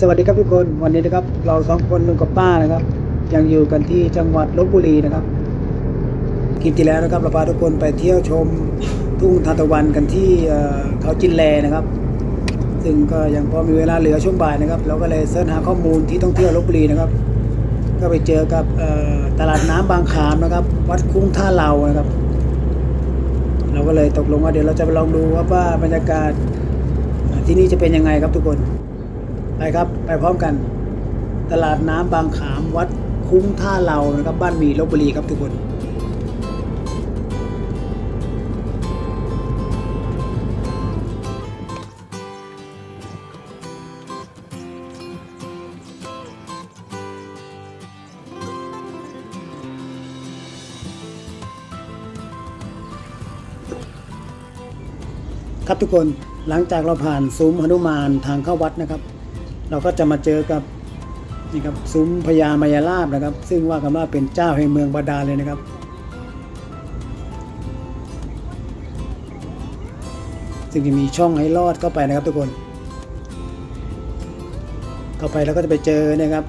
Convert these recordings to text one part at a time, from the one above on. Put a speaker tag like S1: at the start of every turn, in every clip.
S1: สวัสดีครับทุกคนวันนี้นะครับ เราสองคนลุงกับป้านะครับ ยังอยู่กันที่จังหวัดลบบุรีนะครับคลิปที่แล้วนะครับเราพาทุกคนไปเที่ยวชมทุ่งทานตะวันกันที่เขาจินแลนะครับ ซึ่งก็ยังพอมีเวลาเหลือช่วงบ่ายนะครับ เราก็เลยเสิร์ชหาข้อมูลที่ท่องเที่ยวลบบุรีนะครับ ก็ไปเจอกับตลาดน้ำบางขามนะครับ วัดคุ้งท่าเหลานะครับ เราก็เลยตกลงว่าเดี๋ยวเราจะไปลองดูว่าว่าบรรยากาศที่นี่จะเป็นยังไงครับทุกคน ไปครับ ไปพร้อมกัน ตลาดน้ำบางขามวัดคุ้งท่าเหลานะครับ บ้านมีลบบุรีครับทุกคนครับทุกคนหลังจากเราผ่านซุ้มหนุมานทางเข้าวัดนะครับ เราก็จะมาเจอกับนี่ครับซุ้มพญามายาลาบนะครับ ซึ่งว่ากันว่าเป็นเจ้าแห่งเมืองบาดาลเลยนะครับ ซึ่งจะมีช่องให้ลอดเข้าไปนะครับทุกคน เข้าไปแล้วก็จะไปเจอนะครับ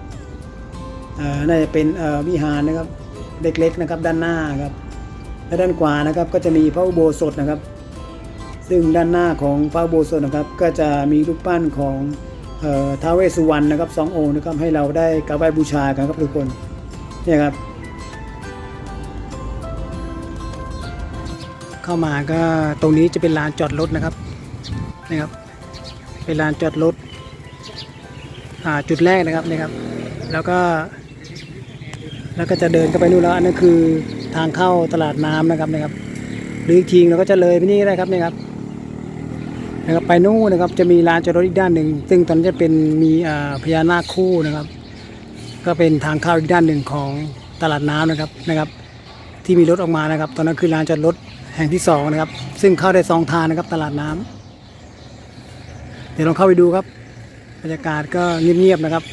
S1: น่าจะเป็นวิหารนะครับเล็กๆนะครับด้านหน้าครับและด้านขวานะครับก็จะมีพระอุโบสถนะครับ ซึ่งด้านหน้าของพระอุโบสถนะครับ ก็จะมีรูปปั้นของ ท้าเวสุวรรณนะครับสององค์นะครับให้เราได้กราบไหว้บูชากันครับทุกคนเนี่ยครับ เข้ามาก็ตรงนี้จะเป็นลานจอดรถนะครับนะครับเป็นลานจอดรถจุดแรกนะครับนะครับ แล้วก็ แล้วก็จะเดินเข้าไปนู่นแล้วอันนั้นคือทางเข้าตลาดน้ำนะครับนะครับ หรืออีกทีเราก็จะเลยไปนี่ได้ครับนี่ครับ นะครับไปนู่นนะครับจะมีลานจอดรถอีกด้านหนึ่งซึ่งตอนนี้จะเป็นมีพญานาคคู่นะครับ ก็เป็นทางเข้าอีกด้านหนึ่งของตลาดน้ำนะครับนะครับ ที่มีรถออกมานะครับ ตอนนั้นคือลานจอดรถแห่งที่สองนะครับ ซึ่งเข้าได้สองทางนะครับตลาดน้ำเดี๋ยวลองเข้าไปดูครับบรรยากาศก็เงียบๆนะครับ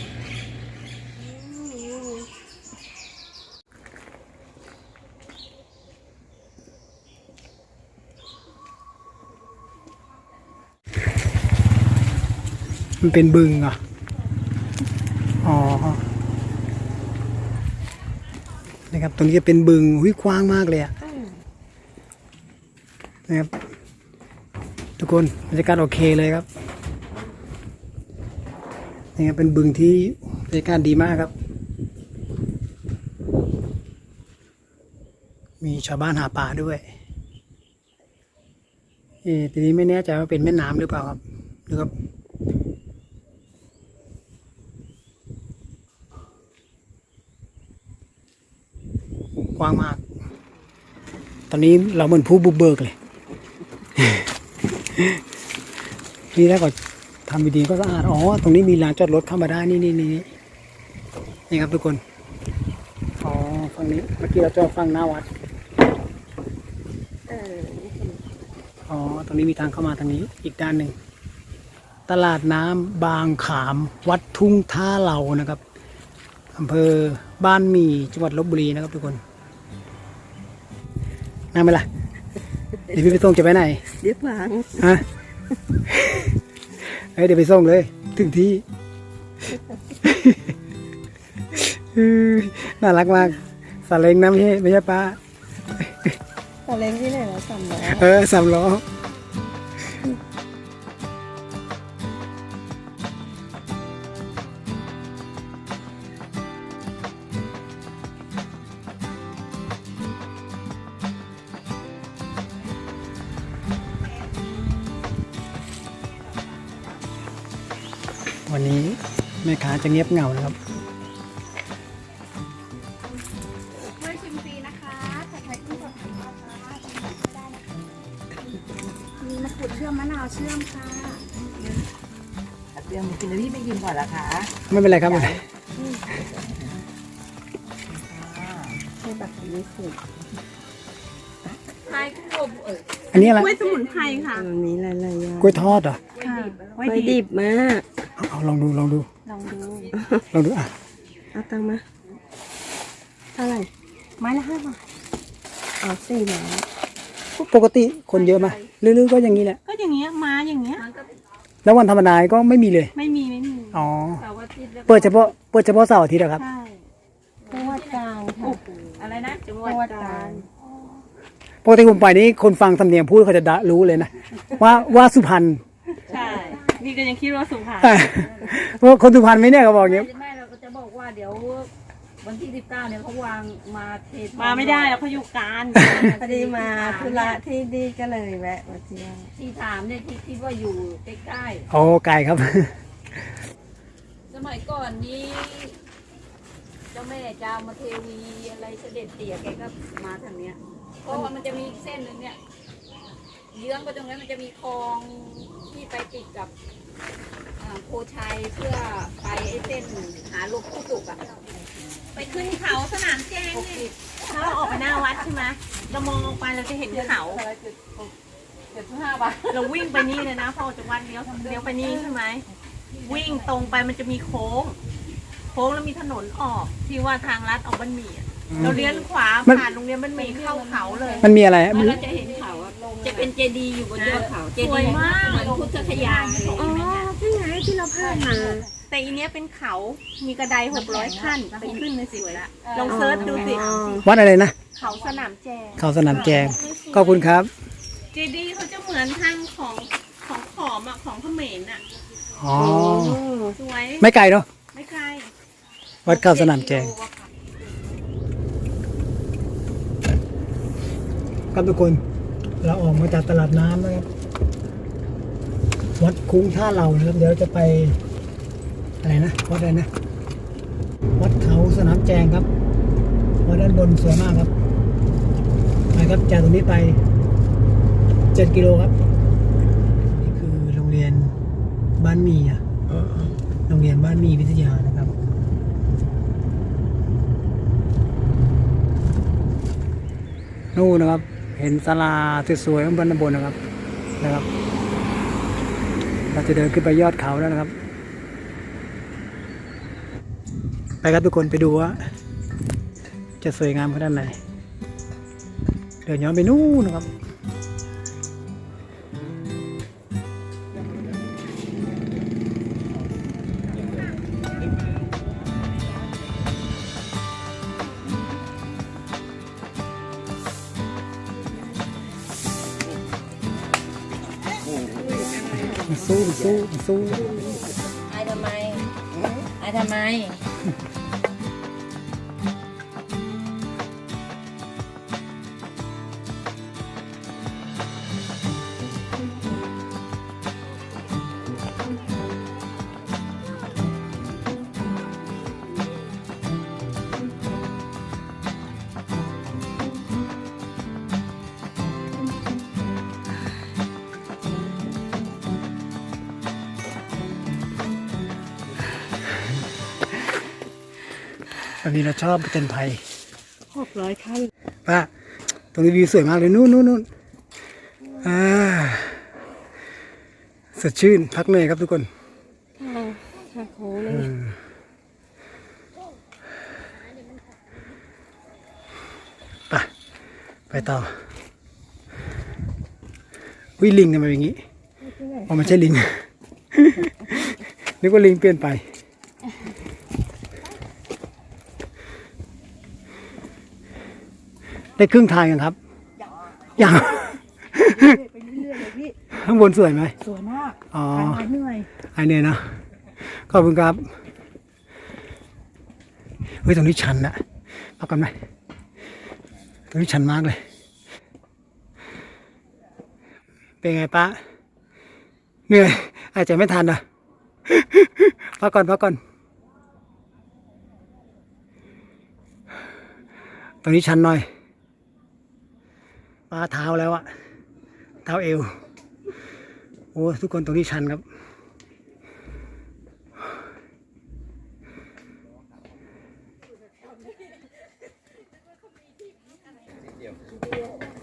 S1: มันเป็นบึงเหรอะอ๋อนะครับตรงนี้จะเป็นบึงหุ้ยกว้างมากเลยอะนะครับทุกคนบรรยากาศโอเคเลยครับนี่ครับเป็นบึงที่บรรยากาศดีมากครับ มีชาวบ้านหาปลาด้วยเอ๊ะทีนี้ไม่แน่ใจว่าเป็นแม่น้ำหรือเปล่าครับหรือครับ กว้างมาก ตอนนี้เราเหมือนผู้บุกเบิกเลย นี่แล้วก็ทำดีๆก็สะอาด อ๋อ ตรงนี้มีลานจอดรถเข้ามาได้นี่นี่นี่นี่นี่ครับทุกคน อ๋อ ฝั่งนี้ เมื่อกี้เราจอดฝั่งหน้าวัด อ๋อ ตรงนี้มีทางเข้ามาทางนี้ อีกด้านหนึ่ง ตลาดน้ำบางขาม วัดทุ่งท่าเหลานะครับอำเภอบ้านหมี่จังหวัดลบบุรีนะครับทุกคน นั่งไหมล่ะเดี๋ยวพี่ไปส่งจะไปไหน
S2: เดี๋ยวฟัง
S1: ฮะเฮ้ยเดี๋ยวไปส่งเลย ถึงที่เฮ้ยน่ารักมากสาเล้งนะไม่ใช่ไม่ใช่ป้า
S2: ตะเล้งที่ไหนแล้วสามล้อ
S1: เออสามล้อ วันนี้แม่ค้าจะเงียบเหงานะครับ
S3: ช่วยชิมฟรีนะคะผัดไทยกุ้งสดของเราค่ะได้นะคะมีมะกรูดเชื่อมมะนาวเชื่อมค่ะ
S2: เดี๋ยวกินแล้วพี่ไปกินก่อนละคะ
S1: ไม่เป็นไรครับไม่เป็นไร
S2: ให้แบบนี้สุด
S3: ไทยกุ้งอบเออ
S1: อันนี้อะไร
S3: กล้วยสมุนไพรค่ะ
S2: อันนี้หลายๆอย่าง
S1: กล้วยทอดเหรอ
S3: ค่ะ ไว้
S2: ไว้
S3: ดี
S2: ดิบมาก
S1: เอาเอาลองดูลองดู
S3: ลองดู
S1: ลองดูอะ
S2: เอาตังค์มาเท่าไหร่
S3: ไม้ละห้าบาท
S2: เอาสี่ร้อย
S1: ปกติคนเยอะไหมหรือๆก็อย่างนี้แหละ
S3: ก็อย่างเงี้ยมาอย่างเงี้ย
S1: แล้ววันธรรมดาก็ไม่มีเลย
S3: ไม่มีไม่มี
S1: อ๋อ
S2: เสาร์อาทิตย์แล้วก็
S1: เปิดเฉพาะเปิดเฉพาะเสาร์อาทิตย์เหรอครับ
S2: ใช่
S4: จังหวัดกลางค่ะ
S2: อะไรนะจังห
S4: จังห
S2: วั
S4: วั
S2: ด
S4: ด
S2: ก
S4: กาลาง
S2: ญ
S1: ปกติผมไปนี่คนฟังสำเนียงพูดเขาจะดะรู้เลยนะ ว่าว่าสุพรรณ
S2: ใช่ นี่ก็ยังคิดว่าสุพรรณ
S1: เพราะคนสุพรรณไหมเนี่ยเขาบอกอย่างนี้
S3: แม่เราก็จะบอกว่าเดี๋ยววันที่สิบเก้าเนี่ยเขาวางมาเทศ
S2: มาไม่ได้แล้วเขาอยู่การ
S4: พอดีมาธุระที่ดีก็เลยแวะมาเที่ยว
S3: ที่ถามเนี่ยที่คิดว่าอยู่ใกล้
S1: โอ้ไกลครับ
S3: ๆสมัยก่อนนี้เจ้าแม่จามเทวีอะไรเสด็จเตี่ยแกก็มาทางเนี้ยเพราะว่ามันจะมีอีกเส้นหนึ่งเนี่ย เยื้องไปตรงนั้นมันจะมีคลองที่ไปติดกับอ่าโพชัยเพื่อไปไอ้เส้นหาลูกผู้ตุกอะ
S2: ไปขึ้นเขาสนามแจ้งเนี่ยถ้าเราออกไปหน้าวัดใช่ไหมเรามองลงไปเราจะเห็นเขา
S3: เจ็ดสิบห้าบาท
S2: เราวิ่งไปนี่เลยนะพอออกจากวัดเลี้ยวเลี้ยวไปนี่ใช่ไหมวิ่งตรงไปมันจะมีโค้ง โค้งแล้วมีถนนออกที่ว่าทางลัดออกบ้านหมี่อะเราเลี้ยวขวา
S1: มัน
S2: ผ่านโรงเรียนบ้านหมี่เข้าเขาเลย
S1: มันมีอะไร มัน
S3: เราจะเห็นเขาอะ จะเป็นเจดีย์อยู่บนยอดเขาเจ
S2: สว
S3: ดี
S2: ย
S3: ย์
S2: มาก
S3: เหมือนพุทธคยาอะไรอย่าง
S4: อ๋อ
S3: เงี้ย
S4: ที่ไหนที่เราผ่านมา
S2: แต่อีเนี้ยเป็นเขามีกระไดหกร้อยขั้นไปขึ้นเลยสิละลองเซิร์ชดูสิ
S4: อ๋อ
S1: วัดอะไรนะ
S2: เขาสนามแจง
S1: เขาสนามแจงขอบคุณครับ
S2: เจดีย์เขาจะเหมือนทางของของขอมอะของเขมรอะ
S1: อ๋อ
S2: สวย
S1: ไม่ไกลเนาะ
S2: ไม่ไกล
S1: วัดเขาสนามแจงครับทุกคน เราออกมาจากตลาดน้ำนะครับ วัดคุ้งท่าเรานะครับ เดี๋ยวจะไปอะไรนะวัดอะไรนะ วัดเขาสนามแจงครับวัดด้านบนสวยมากครับไปครับจากตรงนี้ไปเจ็ดกิโลครับ นี่คือโรงเรียนบ้านมีอะโรงเรียนบ้านมีวิทยานะครับนู่นนะครับ เห็นศาลาสวยๆข้างบนด้านบนนะครับนะครับ เราจะเดินขึ้นไปยอดเขาแล้วนะครับ ไปครับทุกคนไปดูว่าจะสวยงามขนาดไหนเดินย้อนไปนู่นนะครับ สู้สู้สู้
S4: ไอ้ทำไมไอ้ทำไม
S1: แบบนี้เราชอบเป็นไทย
S4: หกร้อยขั้น
S1: ป้าตรงนี้วิวสวยมากเลยนู่นนู่นนู่นอ่าสดชื่นพักเหนื่อยครับทุกคน
S4: ค่ะค่ะโค้งเลย
S1: อืมไปไปต่อวิลิงทำไมอย่างนี้อ๋อไม่ใช่ลิง นึกว่าลิงเปลี่ยนไป ได้ครึ่งทางยังครับยัง
S4: ไปเรื่อยๆเลยพี่
S1: ข้างบนสวยไหม
S4: สวยมาก
S1: อ๋อ
S4: หายเหนื่อย
S1: ไอเนี่ยนะขอบคุณครับเฮ้ยตรงนี้ชันนะพักกันไหมตรงนี้ชันมากเลย เป็นไงป้าเหนื่อยอาจจะไม่ทันนะพักก่อนพักก่อนตรงนี้ชันหน่อย ป้าเท้าแล้วอะเท้าเอว โอ้ทุกคนตรงนี้ชันครับ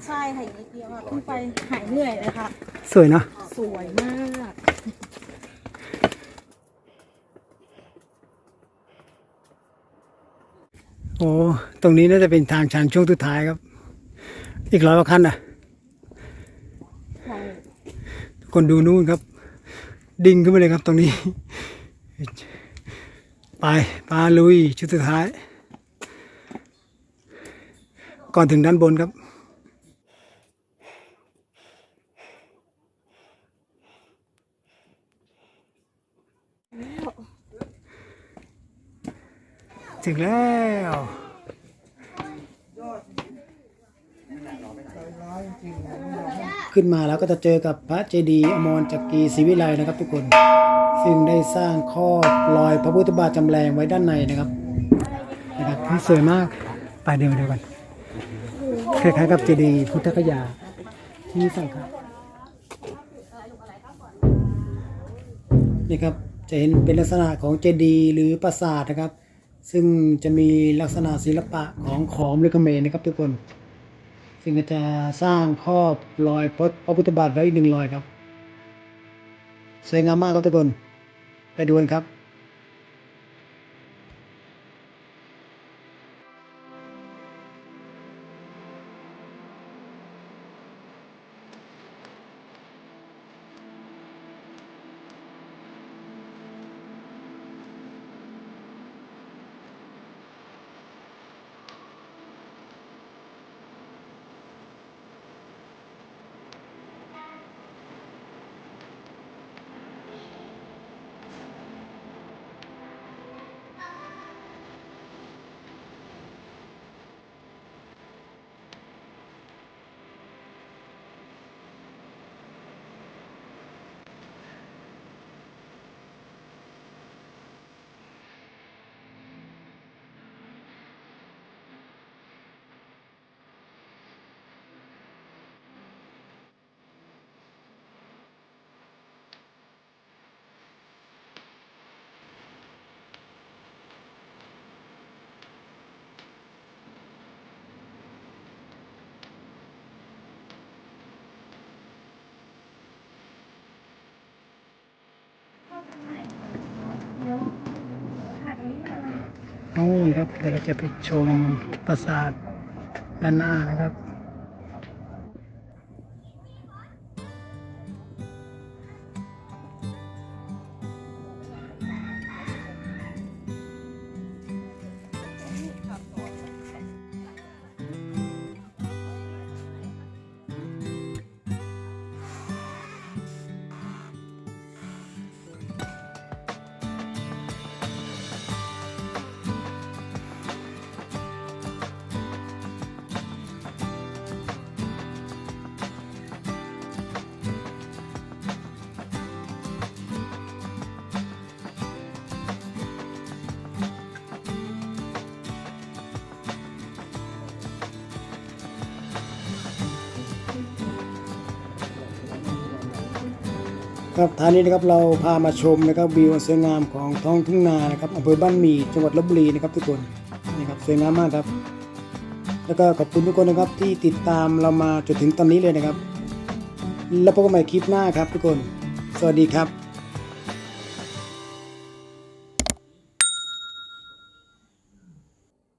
S4: ใช่ค่ะอีกนิดเดียวค่ะขึ้นไปหายเหนื่อยเลยค่ะ
S1: สวยเนาะ
S4: สวยมาก
S1: โอ้ตรงนี้น่าจะเป็นทางชันช่วงสุดท้ายครับ อีกร้อยกว่าขั้นนะ
S4: ใช่
S1: ทุกคนดูนู่นครับ ดิ่งขึ้นไปเลยครับตรงนี้ ไปปลาลุยชุดสุดท้าย ก่อนถึงด้านบนครับถึงแล้ว ขึ้นมาแล้วก็จะเจอกับพระเจดีย์อมรจักรีศรีวิไลนะครับ ทุกคน ซึ่งได้สร้างครอบรอยพระพุทธบาทจำแรงไว้ด้านในนะครับนะครับที่สวยมากไปเดี๋ยวเดียวกันคล้ายๆกับเจดีย์พุทธคยาที่สังขารนี่ครับจะเห็นเป็นลักษณะของเจดีย์หรือปราสาทนะครับ ซึ่งจะมีลักษณะศิลปะของขอมหรือเขมรนะครับทุกคน ซึ่งก็จะสร้างครอบรอยพระพระพุทธบาทไว้อีกหนึ่งรอยครับสวยงามมากครับทุกคนไปดูกันครับ นู่นครับเดี๋ยวเราจะไปชมปราสาทด้านหน้านะครับ ครับท่านี้นะครับเราพามาชมนะครับวิวสวยงามของท้องทุ่งนานะครับอำเภอบ้านหมี่จังหวัดลบบุรีนะครับทุกคนนี่ครับสวยงามมากครับ แล้วก็ขอบคุณทุกคนนะครับที่ติดตามเรามาจนถึงตอนนี้เลยนะครับ แล้วพบกันใหม่คลิปหน้าครับทุกคน สวัสดีครับ